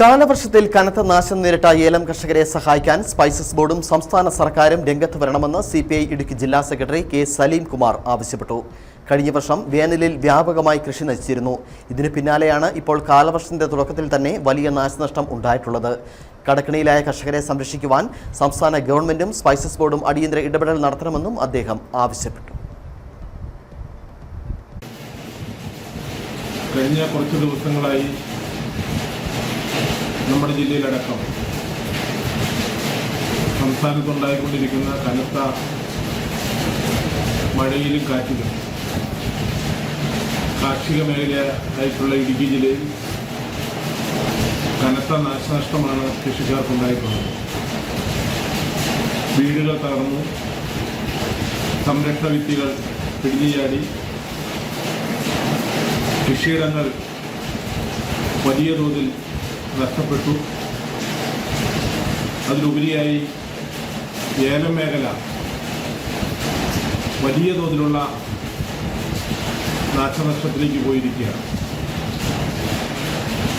കാലവർഷത്തിൽ കനത്ത നാശം നേരിട്ട ഏലം കർഷകരെ സഹായിക്കാൻ സ്പൈസസ് ബോർഡും സംസ്ഥാന സർക്കാരും രംഗത്ത് വരണമെന്ന് സി പി ഐ ഇടുക്കി ജില്ലാ സെക്രട്ടറി കെ സലീം കുമാർ ആവശ്യപ്പെട്ടു. കഴിഞ്ഞ വർഷം വേനലിൽ വ്യാപകമായി കൃഷി നശിച്ചിരുന്നു. ഇതിന് പിന്നാലെയാണ് ഇപ്പോൾ കാലവർഷത്തിന്റെ തുടക്കത്തിൽ തന്നെ വലിയ നാശനഷ്ടം ഉണ്ടായിട്ടുള്ളത്. കടക്കിണിയിലായ കർഷകരെ സംരക്ഷിക്കുവാൻ സംസ്ഥാന ഗവൺമെന്റും സ്പൈസസ് ബോർഡും അടിയന്തര ഇടപെടൽ നടത്തണമെന്നും അദ്ദേഹം ആവശ്യപ്പെട്ടു. കഴിഞ്ഞ കുറച്ച് ദിവസങ്ങളായി നമ്മുടെ ജില്ലയിലടക്കം സംസ്ഥാനത്തുണ്ടായിക്കൊണ്ടിരിക്കുന്ന കനത്ത മഴയിലും കാറ്റിലും കാർഷിക മേഖലയായിട്ടുള്ള ഇടുക്കി ജില്ലയിൽ കനത്ത നാശനഷ്ടമാണ് കൃഷിക്കാർക്കുണ്ടായിട്ടുള്ളത്. വീടുകൾ തകർന്നു. സംരക്ഷണ ഭിത്തികൾ പിടിഞ്ഞുചാടി. കൃഷിയിടങ്ങൾ വലിയ തോതിൽ നഷ്ടപ്പെട്ടു. അതിലുപരിയായി ഏലം മേഖല വലിയ തോതിലുള്ള നാശനഷ്ടത്തിലേക്ക് പോയിരിക്കുകയാണ്.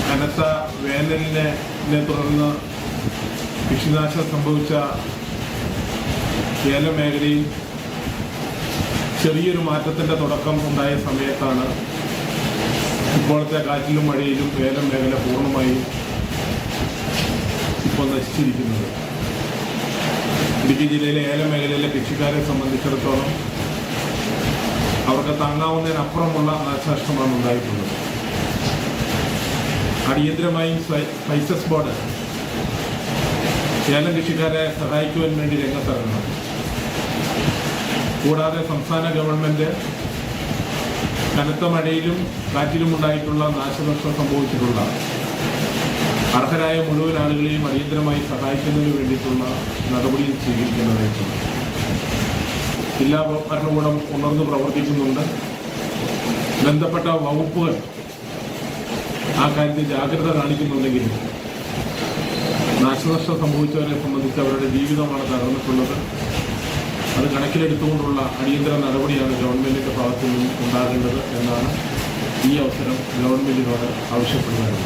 കനത്ത വേനലിനെ തുടർന്ന് കൃഷിനാശം സംഭവിച്ച ഏലം മേഖലയിൽ ചെറിയൊരു മാറ്റത്തിന്റെ തുടക്കം ഉണ്ടായ സമയത്താണ് ഇപ്പോഴത്തെ കാറ്റിലും മഴയിലും ഏലം മേഖല പൂർണമായി ഇപ്പോൾ നശിച്ചിരിക്കുന്നത്. ഇടുക്കി ജില്ലയിലെ ഏലം മേഖലയിലെ കൃഷിക്കാരെ സംബന്ധിച്ചിടത്തോളം അവർക്ക് താങ്ങാവുന്നതിനപ്പുറമുള്ള നാശനഷ്ടമാണ് ഉണ്ടായിട്ടുള്ളത്. അടിയന്തരമായി സ്പൈ- സ്പൈസസ് ബോർഡ് ഏലം കൃഷിക്കാരെ സഹായിക്കുവാൻ വേണ്ടി രംഗത്തിറങ്ങണം. കൂടാതെ സംസ്ഥാന ഗവൺമെന്റ് കനത്ത മഴയിലും കാറ്റിലും ഉണ്ടായിട്ടുള്ള നാശനഷ്ടം സംഭവിച്ചിട്ടുള്ള അർഹരായ മുഴുവൻ ആളുകളെയും അടിയന്തരമായി സഹായിക്കുന്നതിന് വേണ്ടിയിട്ടുള്ള നടപടി സ്വീകരിക്കേണ്ടതായിട്ടുണ്ട് ജില്ലാ ഭരണകൂടം ഉണർന്നു പ്രവർത്തിക്കുന്നുണ്ട്. ബന്ധപ്പെട്ട വകുപ്പുകൾ ആ കാര്യത്തിൽ ജാഗ്രത കാണിക്കുന്നുണ്ടെങ്കിലും നാശനഷ്ടം സംഭവിച്ചവരെ സംബന്ധിച്ച് അവരുടെ ജീവിതമാണ് തകർന്നിട്ടുള്ളത്. അത് കണക്കിലെടുത്തുകൊണ്ടുള്ള അടിയന്തര നടപടിയാണ് ഗവൺമെന്റിന്റെ ഭാഗത്തു നിന്നും ഉണ്ടാകേണ്ടത് എന്നാണ് ഈ അവസരം ഗവൺമെന്റിനോട് ആവശ്യപ്പെടുന്നത്.